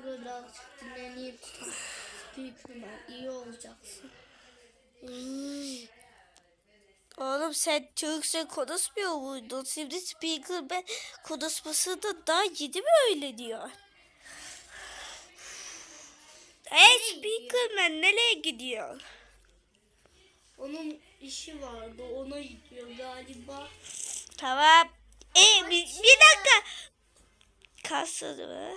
Şurada biraz dinleneyim. Speakerman iyi olacaksın. Hmm. Oğlum sen Türkçe konuşmuyor muydun? Şimdi speaker ben konuşmasında daha yedi mi öyle diyor? Hey speakerman nereye gidiyor? Onun işi vardı ona gidiyor galiba. Tamam. E, bir, bir dakika. Kalsın mı?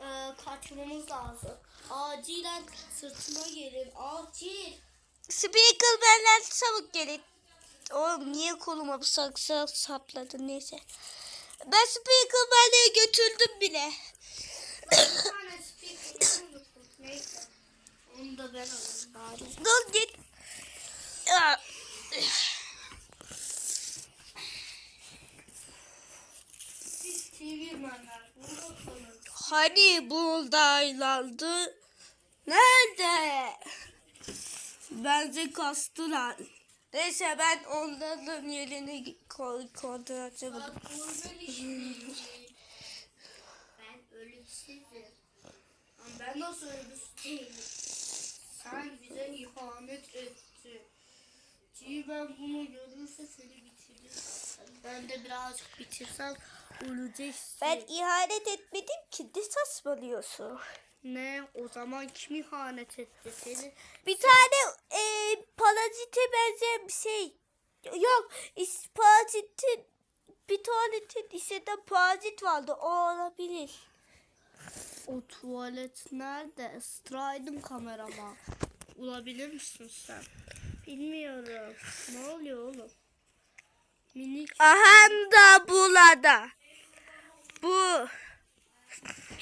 Ee, kaçmamız lazım. Acilen sırtıma gelin. Acil. Speakerman'ler çabuk gelin. Oğlum niye koluma bu saksı sapladın neyse. Ben Speakerman'ı götürdüm bile. Speaker. Neyse. Onu da ben alayım bari. Dur git. Siz TV manlar. Hani buğdaylandı? Nerede? Bence kastılar. Neyse ben onların yerini ko- kontrol edeceğim. Bak burada bir şey. Ben ölümsüzüm. Ama ben nasıl ölümsüz değilim? Sen bize ihanet ettin. Ki ben bunu görürse seni bitirir zaten. Ben de birazcık bitirsem öleceksin. Ben ihanet etmedim ki ne saçmalıyorsun? Ne? O zaman kim ihanet etti seni? Bir tane e, parazite benzeyen bir şey. Yok parazitin bir tuvaletin içinde parazit vardı o olabilir. O tuvalet nerede? Striding kamerama. Olabilir misin sen? Bilmiyorum. Ne oluyor oğlum? Minik Aha da burada. Bu.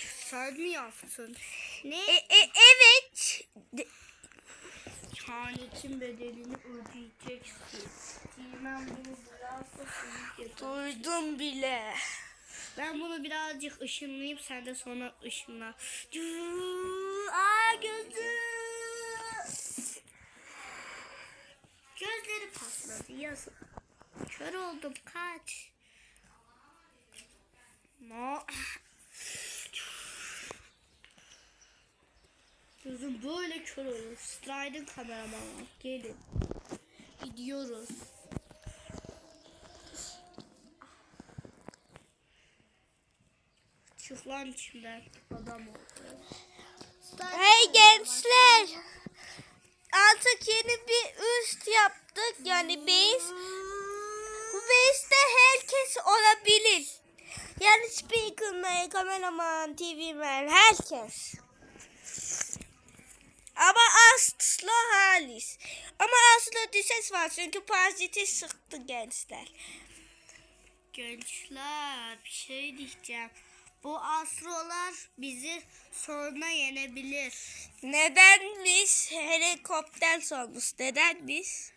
sen mi yaptın? E, e, evet. De- İhanetin bedelini ödeyeceksin. Bilmem bunu seni getir. Duydum bile. Ben bunu birazcık ışınlayıp sen de sonra ışınla. Aa gözüm. Gözleri patladı yazık. Kör oldum kaç. No. Gözüm böyle kör olur. Stride'ın kameramanı. Gelin. Gidiyoruz. Çık lan içimden. Adam oldu. Hey gençler. Artık yeni bir üst yaptık. Yani base. Herkes olabilir. Yani speakerman, kameraman, TV'men herkes. Ama asla halis. Ama asla düşes var çünkü paraziti sıktı gençler. Gençler bir şey diyeceğim. Bu astrolar bizi sonra yenebilir. Neden biz helikopter sormuş? Neden biz?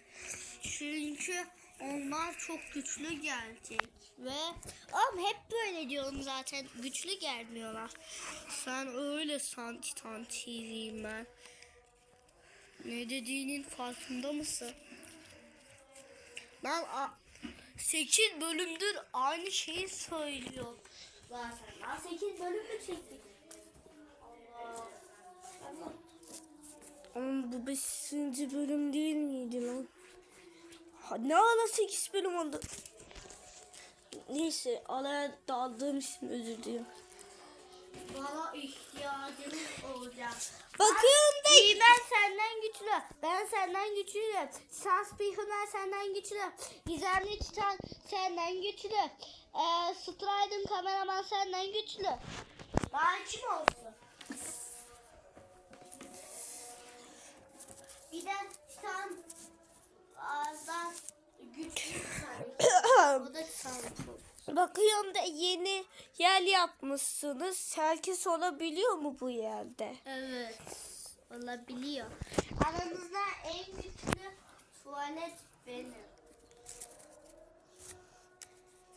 Çünkü onlar çok güçlü gelecek. Ve ama hep böyle diyorum zaten güçlü gelmiyorlar. Sen öyle san Titan TV'yim ben. Ne dediğinin farkında mısın? Lan 8 bölümdür aynı şeyi söylüyor. Zaten lan 8 bölüm mü çektik? Allah. Oğlum bu 5. bölüm değil miydi lan? Ne ala 8 bölüm oldu? Neyse alaya daldığım için özür diliyorum. Bana ihtiyacınız olacak. Bakıyorum da İyi ben senden güçlü. Ben senden güçlüyüm. Sans Spihuner senden güçlü. Gizemli Titan senden güçlü. Ee, Stride'ın kameraman senden güçlü. Daha kim olsun? Bir de Güçlü. O da bakıyorum da yeni yer yapmışsınız. Herkes olabiliyor mu bu yerde? Evet. Olabiliyor. Aranızda en güçlü tuvalet benim.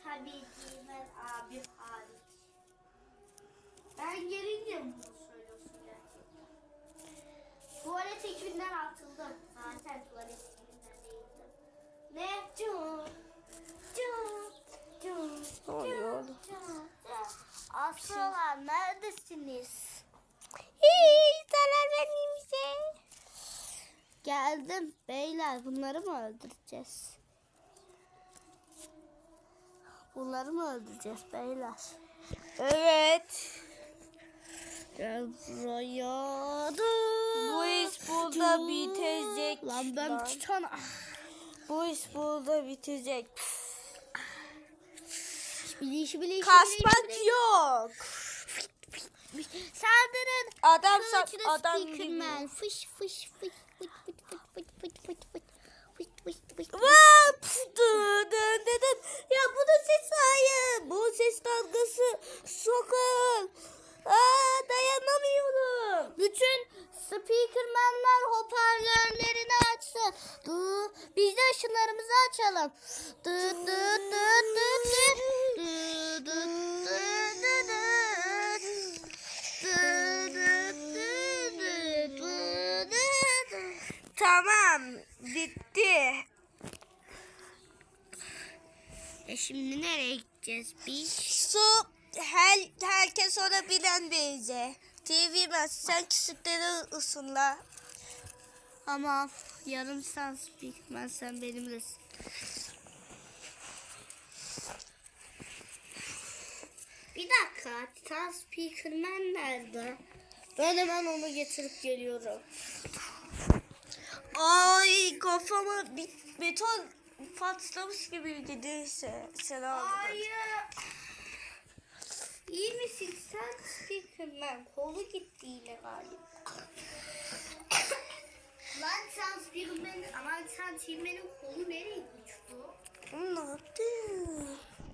Tabii ki ben abim hariç. Ben gelince mi bunu söylüyorsun gerçekten? Tuvalet ekibinden atıldım. Zaten tuvalet ekibinden değildim. Ne? Cum. Cum. Cum. Cum. Cum. Aslılar neredesiniz? Hiç zarar vermeyeyim bize. Geldim beyler bunları mı öldüreceğiz? Bunları mı öldüreceğiz beyler? Evet. Gel buraya. Bu iş burada bitecek. Lan ben Lan. titan. Bu iş burada bitecek. Şibili şibili Kaçmak yok. Saldırın. Adam sa- adam gibi. Fış fış fış fış fış fış fış fış fış fış. Ya bu da ses hayır. Bu ses dalgası sokun. Aa, dayanamıyorum. Bütün speakermenler hoparlörlerini açsın. Du, biz de ışınlarımızı açalım. Du, du, du, du, du. Du, du, du, du, du. Du, du, du, du, du, du, du. Tamam bitti. E şimdi nereye gideceğiz biz? Su her, herkes ona bilen beyze. TV ben sen küçükleri ısınla. Ama yarım sen speakerman sen benimlesin. Bir dakika, Titan Speakerman nerede? Ben hemen onu getirip geliyorum. Ay kafama bir beton patlamış gibi gidiyse. Selam. Hayır. İyi misin sen Speakerman? Kolu gitti yine galiba. Lan sen Speakerman, ama sen Speakerman'in kolu nereye uçtu? Ne yaptı?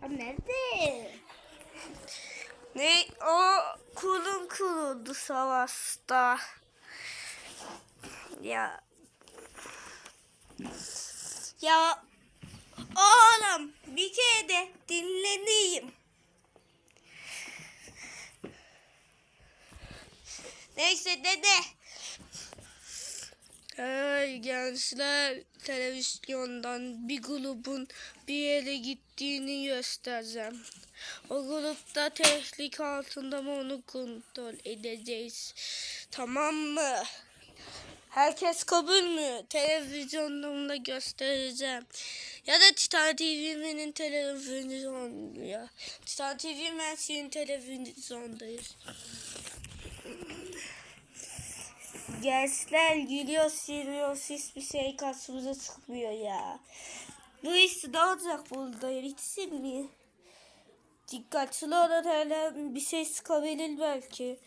Ha, nerede? Ne? O kulun kuruldu savaşta. Ya. Ya. Oğlum bir kere de dinleneyim. Neyse dede. Hey gençler televizyondan bir grubun bir yere gittiğini göstereceğim. O grupta tehlike altında mı onu kontrol edeceğiz. Tamam mı? Herkes kabul mü? Televizyonda göstereceğim. Ya da Titan TV'nin televizyonu ya. Titan TV Mersin'in televizyondayız. Gençler gülüyor, siliyor, hiçbir şey karşımıza çıkmıyor ya. Bu iş ne olacak burada? Yetişir mi? Dikkatli olun hele bir şey sıkabilir belki.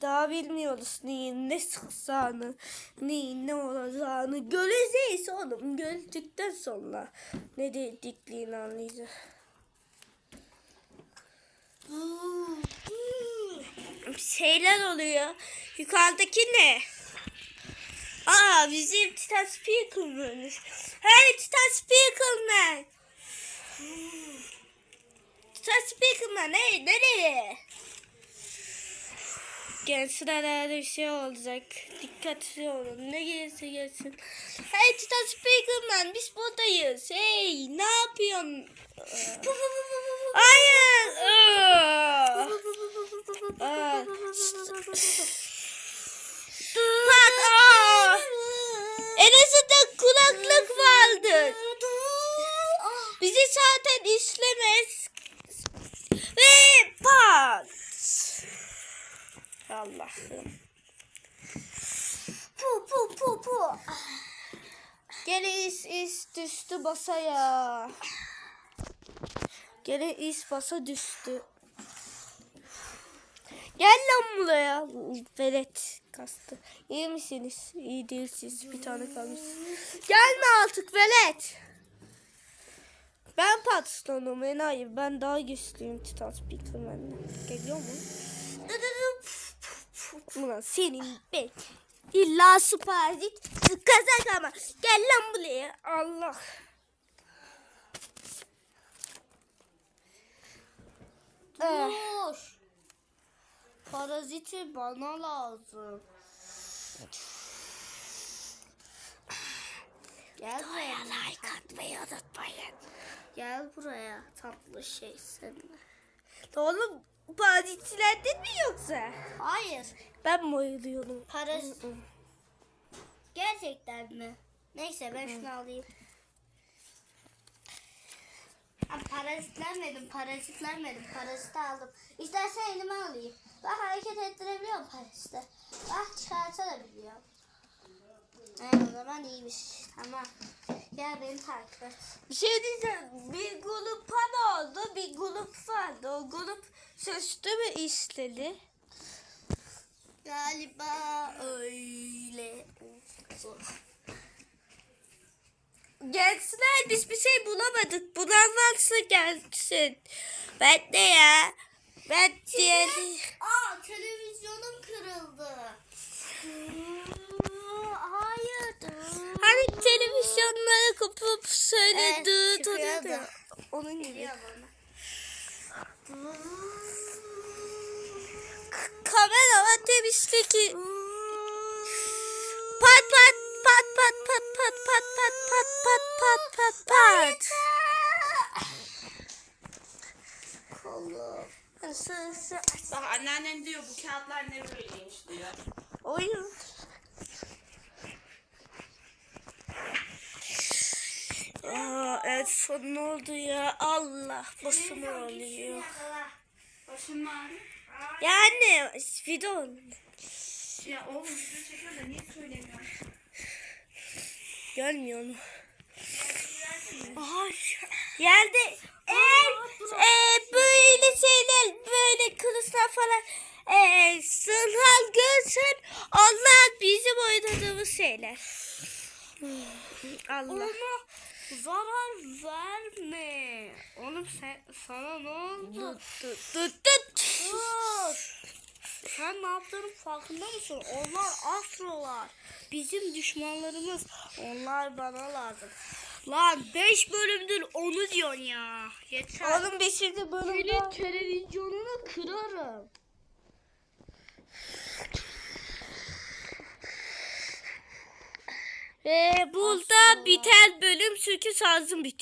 Daha bilmiyoruz neyin ne sıksağını, neyin ne olacağını. Göreceğiz oğlum. Gördükten sonra ne dediklerini anlayacağız. Şeyler oluyor. Yukarıdaki ne? Aa bizim Titan Speakerman. Hey Titan Speakerman. Titan Speakerman hey nereye? Gençler herhalde bir şey olacak. Dikkatli olun. Ne gelirse gelsin. Hey Titan Speakerman biz buradayız. Hey ne yapıyorsun? Hayır. Aa. Aa. Bak aa. En azından kulaklık vardı. Bizi zaten işlemez. Ve pat. Allah'ım. Pu pu pu pu. Gene is is düştü basaya. Gene is basa düştü. Gel lan buraya. Velet kastı. İyi misiniz? İyi değilsiniz. Bir tane kalmış. Gelme artık velet. Ben patronum enayi. Ben daha güçlüyüm Titan Speakerman'la. Geliyor mu? Ulan senin ben. İlla süperit kazak ama. Gel lan buraya. Allah. Eh. Paraziti bana lazım. Gel buraya. like atmayı unutmayın. Gel buraya tatlı şey seninle. Oğlum parazitçilendin mi yoksa? Hayır. Ben mi oyuluyorum? Parazit. Gerçekten mi? Neyse ben şunu alayım. Ha, parazitlenmedim, parazitlenmedim. Paraziti aldım. İstersen elime alayım. Bak hareket ettirebiliyorum paraziti. Bak çıkartabiliyorum. He, o zaman iyiymiş. Tamam. Gel beni takip et. Bir şey diyeceğim. Bir grup pan oldu, bir grup vardı. O grup sözlü mü istedi? Galiba öyle. Gelsinler biz bir şey bulamadık. Bulan varsa gelsin. Ben de ya. Ben diğeri. Aa televizyonum kırıldı. Hayır. Hani televizyonları kapıp söyle Evet, dıt çıkıyordu. oluyordu. Onun gibi. Kamera var demişti ki pat pat pat pat pat pat pat pat pat pat pat pat pat. Kolum. Sı- sı- Bak anneannen diyor bu kağıtlar ne böyleymiş diyor. Oyun. Aa, en son ne oldu ya? Allah başım ağrıyor. Başın mı ağrıyor? Yani video Ya oğlum video çekiyor da niye söylemiyorsun? görmüyor musun? Ay, yerde böyle kılıçlar falan e, sınal görsen Allah bizim oynadığımız şeyler. Allah. Ona zarar verme. Oğlum sen sana ne oldu? Dur dur dur. dur. Sen ne yaptığının farkında mısın? Onlar astrolar. Bizim düşmanlarımız. Onlar bana lazım. Lan 5 bölümdür onu diyorsun ya. Yeter. Oğlum 5. bölümde. Senin televizyonunu kırarım. Ve burada biter bölüm çünkü sazım bitiyor.